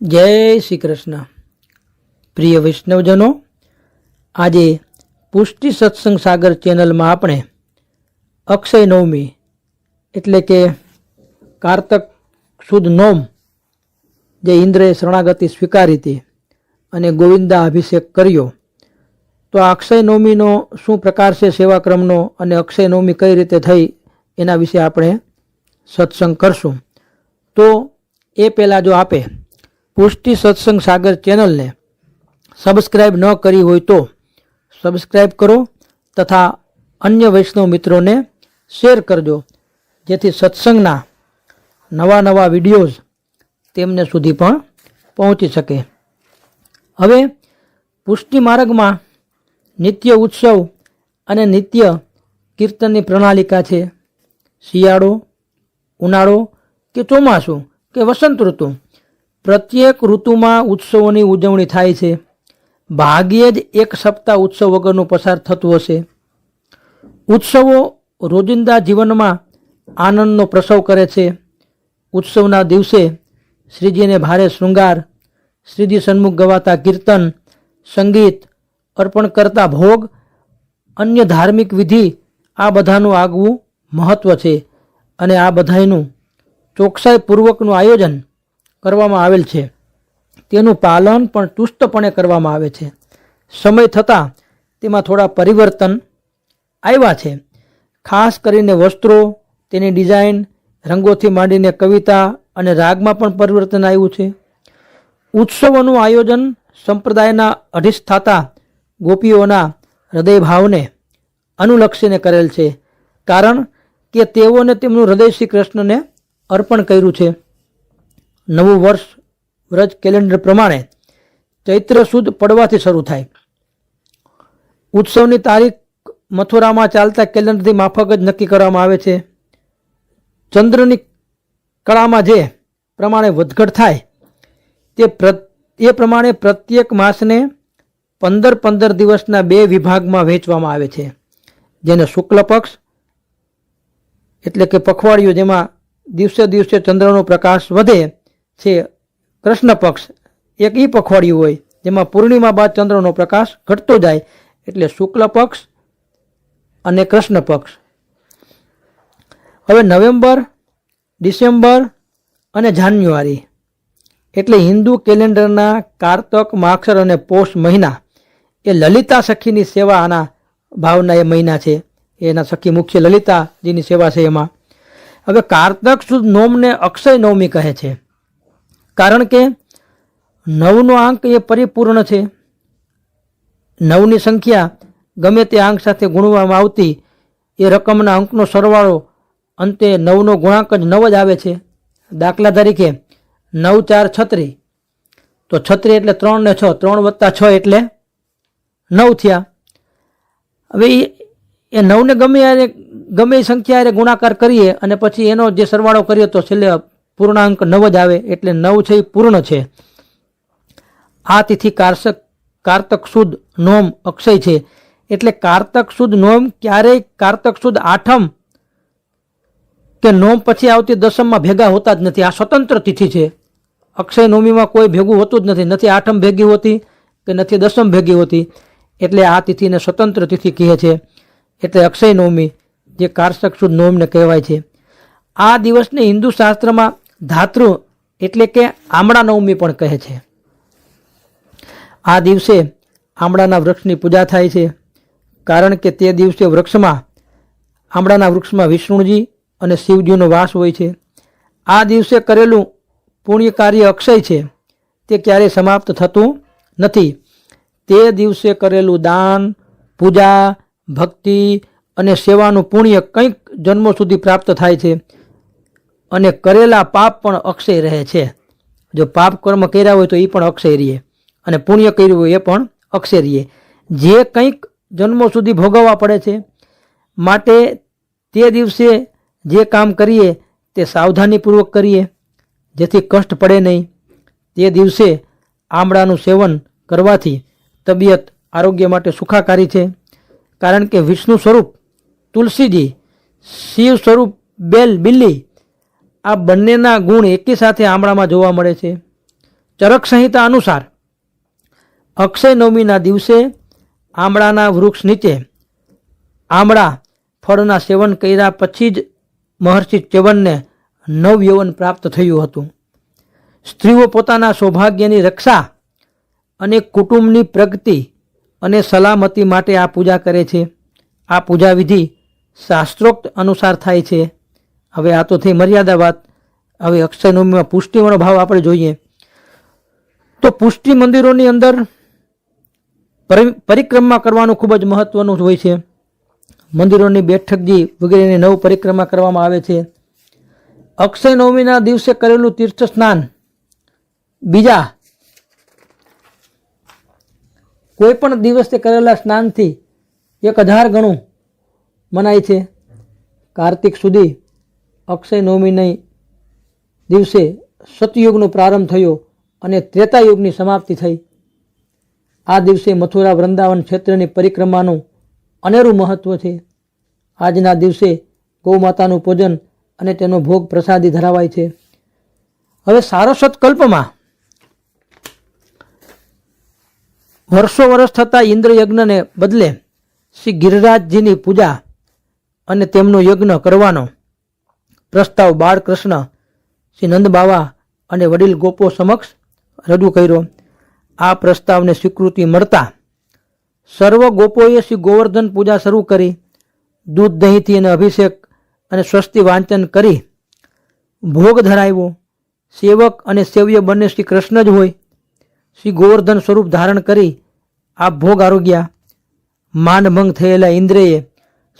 જય શ્રી કૃષ્ણ. પ્રિય વૈષ્ણવજનો, આજે પુષ્ટિ સત્સંગ સાગર ચેનલમાં આપણે અક્ષય નવમી એટલે કે કારતક સુદ નોમ, જે ઇન્દ્રએ શરણાગતિ સ્વીકારી હતી અને ગોવિંદા અભિષેક કર્યો. તો આ અક્ષય નવમીનો શું પ્રકાર છે, સેવાક્રમનો અને અક્ષય નવમી કઈ રીતે થઈ, એના વિશે આપણે સત્સંગ કરશું. તો એ પહેલાં જો આપે પુષ્ટિ સત્સંગ સાગર ચેનલને સબસ્ક્રાઈબ ન કરી હોય તો સબસ્ક્રાઈબ કરો તથા અન્ય વૈષ્ણવ મિત્રોને શેર કરજો, જેથી સત્સંગના નવા નવા વિડીયોઝ તેમને સુધી પણ પહોંચી શકે. હવે પુષ્ટિ માર્ગમાં નિત્ય ઉત્સવ અને નિત્ય કીર્તનની પ્રણાલિકા છે. શિયાળો, ઉનાળો કે ચોમાસું કે વસંત ઋતુ. પ્રત્યેક ઋતુમાં ઉત્સવોની ઉજવણી થાય છે. ભાગ્યે જ એક સપ્તાહ ઉત્સવ વગરનું પસાર થતું હશે. ઉત્સવો રોજિંદા જીવનમાં આનંદનો પ્રસવ કરે છે. ઉત્સવના દિવસે શ્રીજીને ભારે શૃંગાર, શ્રીજી સન્મુખ ગવાતા કીર્તન, સંગીત, અર્પણ કરતા ભોગ, અન્ય ધાર્મિક વિધિ, આ બધાનું આગવું મહત્ત્વ છે. અને આ બધાયનું ચોકસાઈપૂર્વકનું આયોજન કરવામાં આવેલ છે. તેનું પાલન પણ ચુસ્તપણે કરવામાં આવે છે. સમય થતાં તેમાં થોડા પરિવર્તન આવ્યા છે. ખાસ કરીને વસ્ત્રો, તેની ડિઝાઇન, રંગોથી માંડીને કવિતા અને રાગમાં પણ પરિવર્તન આવ્યું છે. ઉત્સવોનું આયોજન સંપ્રદાયના અધિષ્ઠાતા ગોપીઓના હૃદયભાવને અનુલક્ષીને કરેલ છે. કારણ કે તેઓને તેમનું હૃદય શ્રી કૃષ્ણને અર્પણ કર્યું છે. નવું વર્ષ વ્રજ કેલેન્ડર પ્રમાણે ચૈત્ર સુદ પડવાથી શરૂ થાય. ઉત્સવની તારીખ મથુરામાં ચાલતા કેલેન્ડરથી માફક જ નક્કી કરવામાં આવે છે. ચંદ્રની કળામાં જે પ્રમાણે વધઘટ થાય, તે પ્ર, એ પ્રમાણે પ્રત્યેક માસને પંદર પંદર દિવસના બે વિભાગમાં વહેંચવામાં આવે છે. જેને શુક્લ પક્ષ એટલે કે પખવાડિયું, જેમાં દિવસે દિવસે ચંદ્રનો પ્રકાશ વધે છે કૃષ્ણ પક્ષ, એક એ પખવાડિયું હોય, જેમાં પૂર્ણિમા બાદ ચંદ્રનો પ્રકાશ ઘટતો જાય, એટલે શુક્લ પક્ષ અને કૃષ્ણ પક્ષ. હવે નવેમ્બર, ડિસેમ્બર અને જાન્યુઆરી, એટલે હિન્દુ કેલેન્ડરના કારતક, માક્ષર અને પોષ મહિના, એ લલિતા સખીની સેવા આના ભાવના એ મહિના છે. એના સખી મુખ્ય લલિતાજીની સેવા છે એમાં. હવે કારતક સુદ નોમને અક્ષય નવમી કહે છે. કારણ કે નવનો આંક એ પરિપૂર્ણ છે. નવની સંખ્યા ગમે તે આંક સાથે ગુણવામાં આવતી એ રકમના અંકનો સરવાળો અંતે નવનો ગુણાંક જ નવ જ આવે છે. દાખલા તરીકે નવ ચાર છત્રી. તો છત્રી એટલે ત્રણ ને છ, ત્રણ વત્તા છ એટલે નવ થયા. હવે એ નવને ગમે ગમે એ સંખ્યા ગુણાકાર કરીએ અને પછી એનો જે સરવાળો કરીએ તો છેલ્લે પૂર્ણાંક નવ જ આવે એટલે નવ છે એ પૂર્ણ છે. આ તિથિ કારસક કારતક સુદ નોમ અક્ષય છે. એટલે કારતક સુદ નોમ ક્યારેય કારતક સુદ આઠમ કે નોમ પછી આવતી દસમમાં ભેગા હોતા જ નથી. આ સ્વતંત્ર તિથિ છે. અક્ષય નવમીમાં કોઈ ભેગું હોતું જ નથી. નથી આઠમ ભેગી હોતી કે નથી દસમ ભેગી હોતી. એટલે આ તિથિને સ્વતંત્ર તિથિ કહે છે. એટલે અક્ષય નવમી જે કારસક સુદ નોમને કહેવાય છે. આ દિવસને હિન્દુ શાસ્ત્રમાં ધાતૃ એટલે કે આમળા નવમી પણ કહે છે. આ દિવસે આમળાના વૃક્ષની પૂજા થાય છે. કારણ કે તે દિવસે વૃક્ષમાં, આમળાના વૃક્ષમાં વિષ્ણુજી અને શિવજીનો વાસ હોય છે. આ દિવસે કરેલું પુણ્ય કાર્ય અક્ષય છે. તે ક્યારેય સમાપ્ત થતું નથી. તે દિવસે કરેલું દાન, પૂજા, ભક્તિ અને સેવાનું પુણ્ય કંઈક જન્મો સુધી પ્રાપ્ત થાય છે. અને કરેલા પાપ પણ અક્ષય રહે છે. જો પાપ કર્મ કર્યા હોય તો એ પણ અક્ષય રહીએ અને પુણ્ય કર્યું હોય એ પણ અક્ષય રહીએ જે કંઈક જન્મો સુધી ભોગવવા પડે છે, માટે તે દિવસે જે કામ કરીએ, તે સાવધાનીપૂર્વક કરીએ. જેથી કષ્ટ પડે નહીં. તે દિવસે આમળાનું સેવન કરવાથી તબિયત આરોગ્ય માટે સુખાકારી છે. કારણ કે વિષ્ણુ સ્વરૂપ તુલસીજી શિવ સ્વરૂપ બેલ બિલ્લી આ બંનેના ગુણ એકી સાથે આમળામાં જોવા મળે છે. ચરક સંહિતા અનુસાર અક્ષય નવમીના દિવસે આમળાના વૃક્ષ નીચે આમળા ફળના સેવન કર્યા પછી જ મહર્ષિ ચ્યવનને નવયૌવન પ્રાપ્ત થયું હતું. સ્ત્રીઓ પોતાના સૌભાગ્યની રક્ષા અને કુટુંબની પ્રગતિ અને સલામતી માટે આ પૂજા કરે છે. આ પૂજા વિધિ શાસ્ત્રોક્ત અનુસાર થાય છે. હવે આ તો થઈ મર્યાદા વાત હવે અક્ષય નવમીમાં પુષ્ટિવાળો ભાવ આપણે જોઈએ. તો પુષ્ટિ મંદિરોની અંદર પરિક્રમા કરવાનું ખૂબ જ મહત્વનું હોય છે. મંદિરોની બેઠકજી વગેરેની નવ પરિક્રમા કરવામાં આવે છે. અક્ષય નવમીના દિવસે કરેલું તીર્થ સ્નાન. બીજા કોઈ પણ દિવસે કરેલા સ્નાનથી એક હજાર ગણું મનાય છે. કાર્તિક સુધી અક્ષય નવમીના દિવસે સતયુગનો પ્રારંભ થયો અને ત્રેતાયુગની સમાપ્તિ થઈ. આ દિવસે મથુરા વૃંદાવન ક્ષેત્રની પરિક્રમાનું અનેરું મહત્વ છે. આજના દિવસે ગૌમાતાનું પૂજન અને તેનો ભોગ પ્રસાદી ધરાવાય છે. હવે સારસ્વત કલ્પમાં વર્ષો વર્ષ થતા ઇન્દ્રયજ્ઞને બદલે શ્રી ગિરિરાજજીની પૂજા અને તેમનો યજ્ઞ કરવાનો પ્રસ્તાવ બાળકૃષ્ણ, શ્રી નંદ બાવા અને વડીલ ગોપો સમક્ષ રજૂ કર્યો. આ પ્રસ્તાવને સ્વીકૃતિ મળતા સર્વ ગોપોએ શ્રી ગોવર્ધન પૂજા શરૂ કરી, દૂધ દહીંથી એને અભિષેક અને સ્વસ્તિ વાંચન કરી. ભોગ ધરાવ્યો. સેવક અને સેવ્ય બંને શ્રી કૃષ્ણ જ હોય. શ્રી ગોવર્ધન સ્વરૂપ ધારણ કરી આ ભોગ આરોગ્યા. માનભંગ થયેલા ઇન્દ્રએ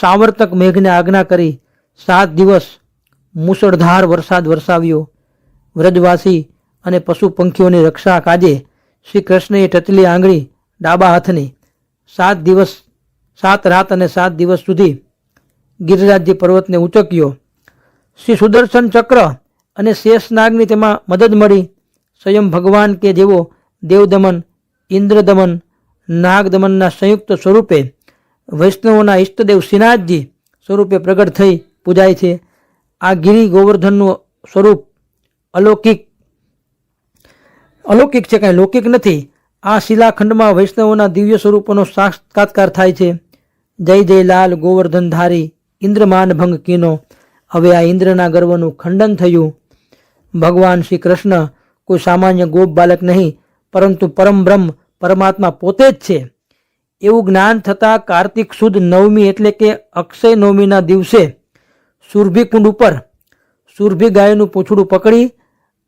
સાવર્તક મેઘને આજ્ઞા કરી સાત દિવસ મુસળધાર વરસાદ વરસાવ્યો. વ્રજવાસી અને પશુ પંખીઓની રક્ષા કાજે શ્રી કૃષ્ણએ ટચલી આંગળી ડાબા હાથની. સાત દિવસ, સાત રાત અને સાત દિવસ સુધી ગિરિરાજજી પર્વતને ઉચક્યો. શ્રી સુદર્શન ચક્ર અને શેષનાગની તેમાં મદદ મળી. સ્વયં ભગવાન કે જેવો દેવદમન, ઇન્દ્રદમન, નાગદમનના સંયુક્ત સ્વરૂપે વૈષ્ણવોના ઈષ્ટદેવ શ્રીનાથજી સ્વરૂપે પ્રગટ થઈ પૂજાય છે. આ ગિરી ગોવર્ધનનું સ્વરૂપ અલૌકિક. અલૌકિક છે કાંઈ લૌકિક નથી. આ શિલાખંડમાં વૈષ્ણવોના દિવ્ય સ્વરૂપોનો સાક્ષાત્કાર થાય છે. જય જય લાલ ગોવર્ધનધારી ઇન્દ્રમાન ભંગ કીનો. હવે આ ઇન્દ્રના ગર્વનું ખંડન થયું. ભગવાન શ્રી કૃષ્ણ કોઈ સામાન્ય ગોપ બાલક નહીં, પરંતુ પરમ બ્રહ્મ પરમાત્મા પોતે જ છે. એવું જ્ઞાન થતાં કાર્તિક સુદ નવમી એટલે કે અક્ષય નવમીના દિવસે સુરભી કુંડ ઉપર સુરભી ગાયનું પૂંછડું પકડી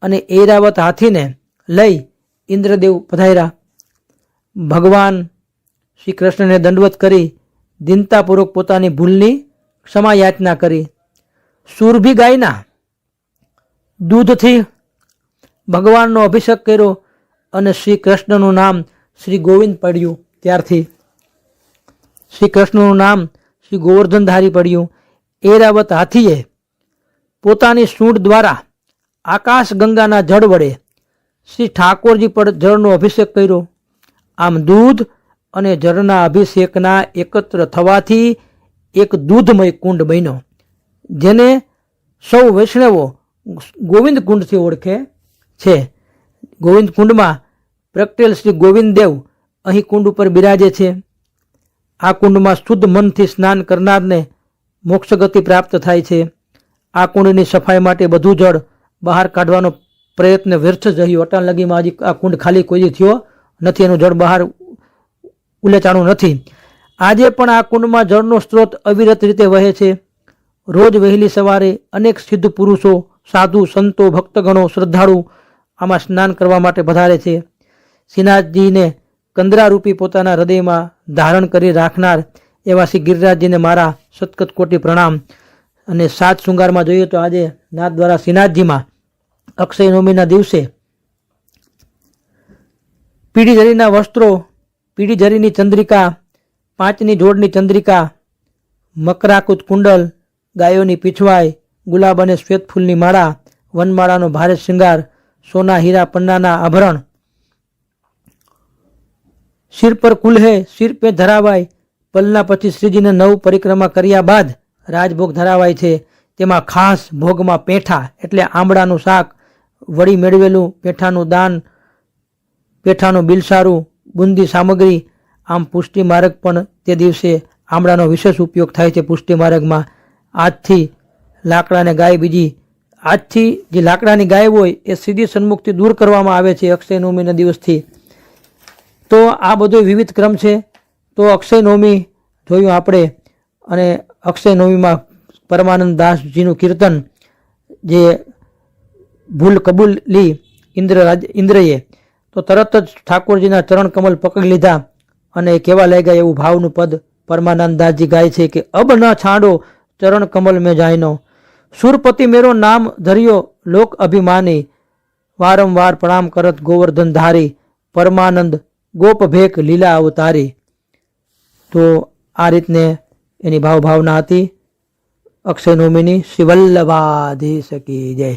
અને એરાવત હાથીને લઈ ઇન્દ્રદેવ પધાર્યા. ભગવાન શ્રી કૃષ્ણને દંડવત કરી દિનતાપૂર્વક પોતાની ભૂલની ક્ષમા યાચના કરી. સુરભી ગાયના દૂધથી ભગવાનનો અભિષેક કર્યો અને શ્રી કૃષ્ણનું નામ શ્રી ગોવિંદ પડ્યું ત્યારથી. શ્રી કૃષ્ણનું નામ શ્રી ગોવર્ધનધારી પડ્યું. એરાવત હાથીએ પોતાની સૂંઢ દ્વારા આકાશ ગંગાના જળ વડે શ્રી ઠાકોરજી પર જળનો અભિષેક કર્યો. આમ દૂધ અને જળના અભિષેકના એકત્ર થવાથી એક દૂધમય કુંડ બન્યો, જેને સૌ વૈષ્ણવો ગોવિંદ કુંડથી ઓળખે છે. ગોવિંદ કુંડમાં પ્રગટેલ શ્રી ગોવિંદ દેવ અહીં કુંડ ઉપર બિરાજે છે. આ કુંડમાં શુદ્ધ મનથી સ્નાન કરનારને મોક્ષગતિ પ્રાપ્ત થાય છે. આ કુંડની સફાઈ માટે બધું જળ બહાર કાઢવાનો પ્રયત્ન વ્યર્થ રહ્યો અટાણ લગીમાં હજી આ કુંડ ખાલી કોઈ થયો નથી. એનું જળ બહાર ઉલેચાણું નથી. આજે પણ આ કુંડમાં જળનો સ્ત્રોત અવિરત રીતે વહે છે. રોજ વહેલી સવારે અનેક સિદ્ધ પુરુષો, સાધુ, સંતો, ભક્તગણો, શ્રદ્ધાળુ આમાં સ્નાન કરવા માટે પધારે છે. શ્રીનાથજીને કંદરારૂપી પોતાના હૃદયમાં ધારણ કરી રાખનાર એવા શ્રી ગિરિરાજજીને મારા સતકત કોટી પ્રણામ. અને સાત શૃંગારમાં જોઈએ તો આજે નાથ દ્વારા શ્રીનાથજીમાં અક્ષય નવમીના દિવસે પીળી વસ્ત્રો પીળી ચંદ્રિકા, પાંચની જોડની ચંદ્રિકા, મકરાકૂત કુંડલ, ગાયોની પીછવાઈ ગુલાબ અને શ્વેત ફૂલની માળા, વનમાળાનો ભારે શૃંગાર, સોના હીરા પન્નાના આભરણ. શિર પર કુલ્હે, શિર પે ધરાવાય પલના પછી શ્રીજીને નવ પરિક્રમા કર્યા બાદ રાજભોગ ધરાવાય છે. તેમાં ખાસ ભોગમાં પેઠા, એટલે આંબળાનું શાક વળી મેળવેલું પેઠાનું દાન, પેઠાનું બિલસારું, બુંદી સામગ્રી, આમ પુષ્ટિ માર્ગ પણ તે દિવસે આમળાનો વિશેષ ઉપયોગ થાય છે પુષ્ટિ માર્ગમાં આજથી લાકડાને ગાય બીજી, આજથી જે લાકડાની ગાય હોય એ સીધી સન્મુખથી દૂર કરવામાં આવે છે અક્ષય નવમીના દિવસથી. તો આ બધો વિવિધ ક્રમ છે. તો અક્ષય નવમી જોયું આપણે અને અક્ષય નવમીમાં પરમાનંદ દાસજીનું કીર્તન જે ભૂલ કબૂલી ઇન્દ્ર રાજ ઇન્દ્રએ, તો તરત જ ઠાકોરજીના ચરણ કમલ પકડી લીધા અને કેવા લઈ ગયા એવું ભાવનું પદ પરમાનંદ દાસજી ગાય છે કે, અબ ન છાંડો, ચરણ કમલ મેં જાયનો. સુરપતિ મેરો નામ ધર્યો લોક અભિમાની. વારંવાર પ્રણામ કરત ગોવર્ધન ધારી. પરમાનંદ ગોપ ભેક લીલા અવતારી. તો આ રીતને એની ભાવભાવના હતી. અક્ષય નવમીની શિવલ્લભાધીશ શકી જય.